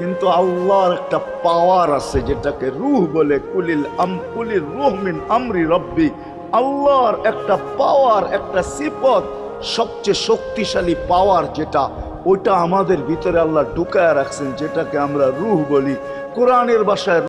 কিন্তু আল্লাহর একটা পাওয়ার আছে যেটাকে রুহ বলে, কুলিল আম কুলিল রুহ মিন আমরি রব্বি। আল্লাহর একটা পাওয়ার একটা সিপত সবচেয়ে শক্তিশালী পাওয়ার যেটা, ওইটা আমাদের ভিতরে আল্লাহ ঢুকায় রাখছেন, যেটাকে আমরা রুহ বলি। কোরআনের ভাষায়